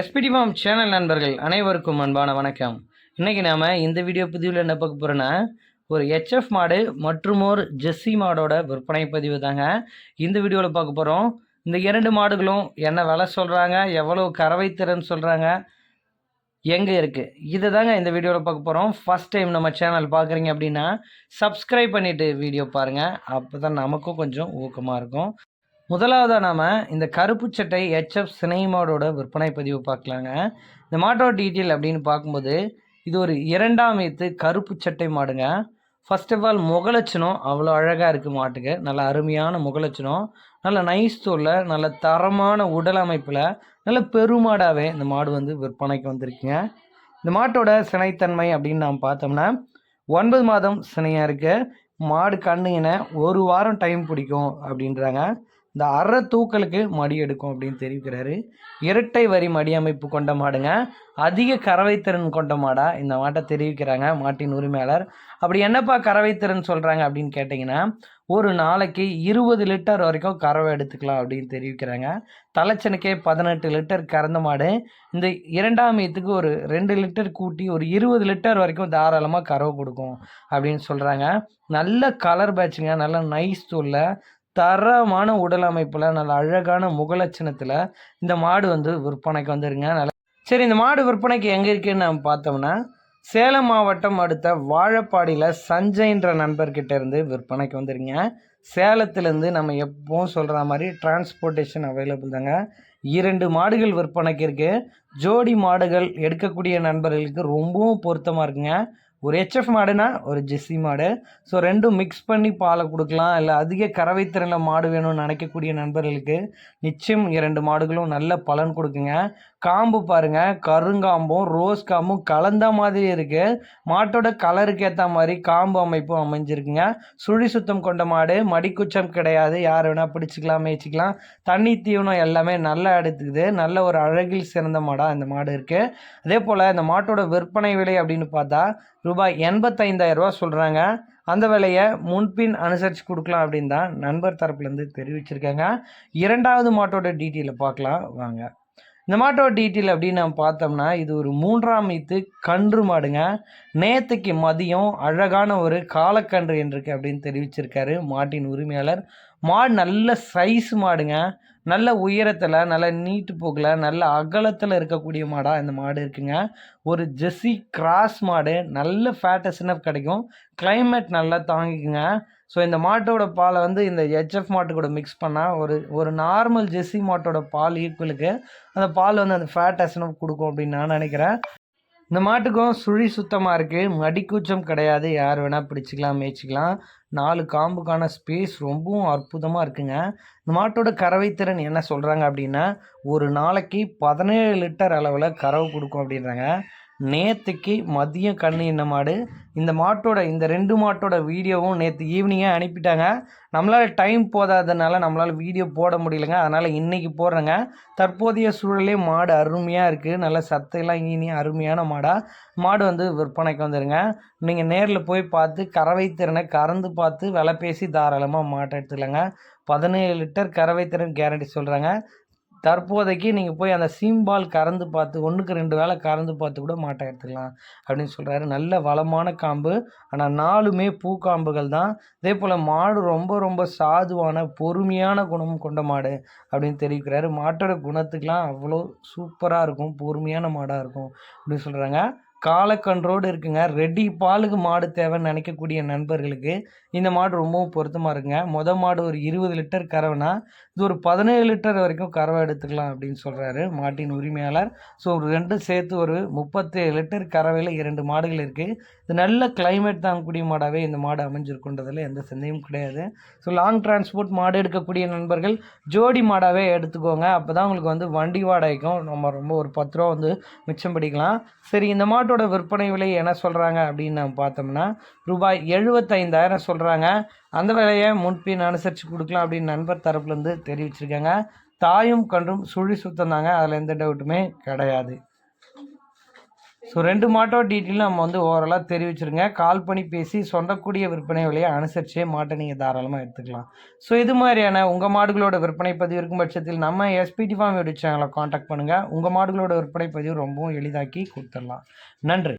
SPD form channel நண்பர்கள் அனைவருக்கும் அன்பான வணக்கம். இன்றைக்கி நாம் இந்த வீடியோ பதிவில் என்ன பார்க்க போகிறோன்னா ஒரு ஹெச்எஃப் மாடு மற்றும் ஒரு ஜெஸ்ஸி மாடோட விற்பனை பதிவு தாங்க. இந்த வீடியோவில் பார்க்க போகிறோம் இந்த இரண்டு மாடுகளும் என்ன விலை சொல்கிறாங்க எவ்வளோ கறவை திறன் சொல்கிறாங்க எங்கே இருக்குது இதை தாங்க இந்த வீடியோவில் பார்க்க போகிறோம் ஃபஸ்ட் டைம் நம்ம சேனல் பார்க்குறீங்க அப்படின்னா சப்ஸ்கிரைப் பண்ணிவிட்டு வீடியோ பாருங்கள் அப்போ தான் நமக்கும் கொஞ்சம் ஊக்கமாக இருக்கும். முதலாவதாக நாம் இந்த கருப்பு சட்டை ஹெச்எஃப் சினைமாடோட விற்பனை பதிவு பார்க்கலாங்க. இந்த மாட்டோட டீட்டெயில் அப்படின்னு பார்க்கும்போது இது ஒரு இரண்டாம் ஈத்து கருப்பு சட்டை மாடுங்க. ஃபர்ஸ்ட் ஆஃப் ஆல் முகலட்சணம் அவ்வளோ அழகாக இருக்குது மாட்டுக்கு. நல்ல அருமையான முகலட்சணம். நல்ல நைஸ் தோலில் நல்ல தரமான உடல் அமைப்பில் நல்ல பெருமாடாகவே இந்த மாடு வந்து விற்பனைக்கு வந்திருக்குங்க. இந்த மாட்டோட சினைத்தன்மை அப்படின்னு நாம் பார்த்தோம்னா ஒன்பது மாதம் சினையாக இருக்குது மாடு கண்ணுங்கின ஒரு வாரம் டைம் பிடிக்கும் அப்படின்றாங்க. இந்த அரை தூக்கலுக்கு மடி எடுக்கும் அப்படின்னு தெரிவிக்கிறாரு. இரட்டை வரி மடி அமைப்பு கொண்ட மாடுங்க. அதிக கறவைத்திறன் கொண்ட மாடா இந்த மாட்டை தெரிவிக்கிறாங்க மாட்டின் உரிமையாளர். அப்படி என்னப்பா கறவைத்திறன் சொல்கிறாங்க அப்படின்னு கேட்டிங்கன்னா ஒரு நாளைக்கு இருபது லிட்டர் வரைக்கும் கறவை எடுத்துக்கலாம் அப்படின்னு தெரிவிக்கிறாங்க. தலைச்சனுக்கே பதினெட்டு லிட்டர் கறந்த மாடு. இந்த இரண்டாம் ஈத்துக்கு ஒரு ரெண்டு லிட்டர் கூட்டி ஒரு இருபது லிட்டர் வரைக்கும் தாராளமாக கறவை கொடுக்கும் அப்படின்னு சொல்கிறாங்க நல்ல கலர் பேட்சுங்க நல்ல நைஸ் தூளில் தரமான உடல் அமைப்பில் நல்ல அழகான முகலட்சணத்தில் இந்த மாடு வந்து விற்பனைக்கு வந்துருங்க நல்லா சரி இந்த மாடு விற்பனைக்கு எங்கே இருக்குன்னு நம்ம பார்த்தோம்னா சேலம் மாவட்டம் அடுத்த வாழப்பாடியில் சஞ்சய்ன்ற நண்பர்கிட்ட இருந்து விற்பனைக்கு வந்துருங்க சேலத்துலேருந்து நம்ம எப்பவும் சொல்கிற மாதிரி டிரான்ஸ்போர்ட்டேஷன் அவைலபிள் தாங்க. இரண்டு மாடுகள் விற்பனைக்கு இருக்குது ஜோடி மாடுகள் எடுக்கக்கூடிய நண்பர்களுக்கு ரொம்பவும் பொருத்தமாக இருக்குங்க. ஒரு ஹெச்எஃப் மாடுனா ஒரு ஜெஸ்ஸி மாடு. ஸோ ரெண்டும் மிக்ஸ் பண்ணி பாலை கொடுக்கலாம். இல்லை அதிக கறவை திறனில் மாடு வேணும்னு நினைக்கக்கூடிய நண்பர்களுக்கு நிச்சயம் இரண்டு மாடுகளும் நல்ல பலன் கொடுக்குங்க. காம்பு பாருங்க கருங்காம்பும் ரோஸ் காம்பும் கலந்த மாதிரி இருக்குது மாட்டோட கலருக்கு ஏற்ற மாதிரி காம்பு அமைப்பும் அமைஞ்சிருக்குங்க. சுழி சுத்தம் கொண்ட மாடு மடிக்குச்சம் கிடையாது. யார் வேணால் பிடிச்சிக்கலாம் மேய்ச்சிக்கலாம். தண்ணி தீவனம் எல்லாமே நல்லா எடுத்துக்குது. நல்ல ஒரு அழகில் சிறந்த மாடாக இந்த மாடு இருக்குது அதே போல் இந்த மாட்டோட விற்பனை விலை அப்படின்னு பார்த்தா ரூபாய் எண்பத்தைந்தாயிரம் ரூபா சொல்கிறாங்க அந்த விலையை முன்பின் அனுசரித்து கொடுக்கலாம் அப்படின்னு தான் நண்பர் தரப்புலேருந்து தெரிவிச்சிருக்காங்க. இரண்டாவது மாட்டோட டீட்டெயிலை பார்க்கலாம். வாங்க. இந்த மாட்டோட டீட்டெயில் அப்படின்னு நம்ம பார்த்தோம்னா இது ஒரு மூன்றாம் ஈத்து கன்று மாடுங்க. நேத்துக்கு மதியம் அழகான ஒரு காலக்கன்று என்றிருக்கு அப்படின்னு தெரிவிச்சிருக்காரு மாட்டின் உரிமையாளர் மாடு நல்ல சைஸ் மாடுங்க. நல்ல உயரத்தில் நல்ல நீட்டு போக்கில் நல்ல அகலத்தில் இருக்கக்கூடிய மாடாக இந்த மாடு இருக்குங்க. ஒரு ஜெஸ்ஸி கிராஸ் மாடு நல்ல ஃபேட்டஸ்னப் கிடைக்கும். கிளைமேட் நல்லா தாங்கிக்குங்க. ஸோ இந்த மாட்டோட பாலை வந்து இந்த ஹெச்எஃப் மாட்டு கூட மிக்ஸ் பண்ணால் ஒரு ஒரு நார்மல் ஜெஸ்ஸி மாட்டோட பால் ஈக்குவலுக்கு அந்த பால் வந்து அந்த ஃபேட் கொடுக்கும் அப்படின்னு நான் நினைக்கிறேன். இந்த மாட்டுக்கும் சுழி சுத்தமாக இருக்குது மடிக்கூச்சம் கிடையாது. யார் வேணால் பிடிச்சிக்கலாம் மேய்ச்சிக்கலாம். நாலு காம்புக்கான ஸ்பேஸ் ரொம்பவும் அற்புதமாக இருக்குங்க. இந்த மாட்டோட கறவைத்திறன் என்ன சொல்கிறாங்க அப்படின்னா ஒரு நாளைக்கு பதினேழு லிட்டர் அளவில் கறவை கொடுக்கும் அப்படின்றாங்க. நேற்றுக்கு மதியம் கண்ணு என்ன மாடு? இந்த மாட்டோட இந்த ரெண்டு மாட்டோட வீடியோவும் நேற்று ஈவினிங்காக அனுப்பிட்டாங்க. நம்மளால் டைம் போதாதனால நம்மளால் வீடியோ போட முடியலங்க. அதனால் இன்றைக்கி போடுறேங்க. தற்போதைய சூழலே மாடு அருமையாக இருக்குது நல்ல சத்தையெல்லாம் இனி அருமையான மாடாக மாடு வந்து விற்பனைக்கு வந்துடுங்க நீங்கள் நேரில் போய் பார்த்து கறவை திறனை கறந்து பார்த்து விலை பேசி தாராளமாக மாட்டை எடுத்துக்கலாங்க. பதினேழு லிட்டர் கறவை திறன் கேரண்டி சொல்கிறாங்க தற்போதைக்கு நீங்கள் போய் அந்த சீம்பால் கறந்து பார்த்து ஒன்றுக்கு ரெண்டு வேளை கறந்து பார்த்து கூட மாட்டை எடுத்துக்கலாம் அப்படின்னு சொல்கிறாரு நல்ல வளமான காம்பு. ஆனால் நாலுமே பூக்காம்புகள் தான். அதே போல் மாடு ரொம்ப ரொம்ப சாதுவான பொறுமையான குணம் கொண்ட மாடு அப்படின்னு தெரிவிக்கிறாரு. மாட்டோட குணத்துக்கெலாம் அவ்வளோ சூப்பராக இருக்கும் பொறுமையான மாடாக இருக்கும் அப்படின்னு சொல்கிறாங்க காலக்கன்றோடு இருக்குங்க. ரெடி பாலுக்கு மாடு தேவைன்னு நினைக்கக்கூடிய நண்பர்களுக்கு இந்த மாடு ரொம்பவும் பொருத்தமாக இருக்குங்க. மொத மாடு ஒரு இருபது லிட்டர் கறவைனா இது ஒரு பதினேழு லிட்டர் வரைக்கும் கறவை எடுத்துக்கலாம் அப்படின்னு சொல்கிறாரு மாட்டின் உரிமையாளர். ஸோ ஒரு ரெண்டும் சேர்த்து ஒரு முப்பத்தேழு லிட்டர் கறவையில் இரண்டு மாடுகள் இருக்குது இது நல்ல கிளைமேட் தாங்கக்கூடிய மாடாகவே இந்த மாடு அமைஞ்சிருக்குன்றதில் எந்த சந்தேகமும் கிடையாது. ஸோ லாங் டிரான்ஸ்போர்ட் மாடு எடுக்கக்கூடிய நண்பர்கள் ஜோடி மாடாகவே எடுத்துக்கோங்க. அப்போ தான் உங்களுக்கு வந்து வண்டி வாடகைக்கும் நம்ம ரொம்ப ஒரு பத்து ரூபா வந்து மிச்சம் பிடிக்கலாம். சரி இந்த மாட்டோட விற்பனை விலை என்ன சொல்கிறாங்க அப்படின்னு நம்ம பார்த்தோம்னா ரூபாய் எழுபத்தைந்தாயிரம் சொல்கிறாங்க அந்த விலையை முன்பின் அனுசரித்து கொடுக்கலாம் அப்படின்னு நண்பர் தரப்புலேருந்து தெரிவிச்சிருக்காங்க. தாயும் கன்றும் சுழி சுத்தம் தாங்க அதில் எந்த டவுட்டுமே கிடையாது. ஸோ ரெண்டு மாட்டோட டீட்டெயிலும் நம்ம வந்து ஓவராலாக தெரிவிச்சிருங்க. கால் பண்ணி பேசி சொந்தக்கூடிய விற்பனை விலையை அனுசரிச்சே மாட்டை நீங்கள் தாராளமாக எடுத்துக்கலாம். ஸோ இது மாதிரியான உங்கள் மாடுகளோட விற்பனை பதிவு இருக்கும் பட்சத்தில் நம்ம எஸ்பிடி ஃபார்ம் யூடியூப் சேனலை காண்டாக்ட் பண்ணுங்கள் உங்கள் மாடுகளோட விற்பனை பதிவு ரொம்பவும் எளிதாக்கி கொடுத்துடலாம். நன்றி.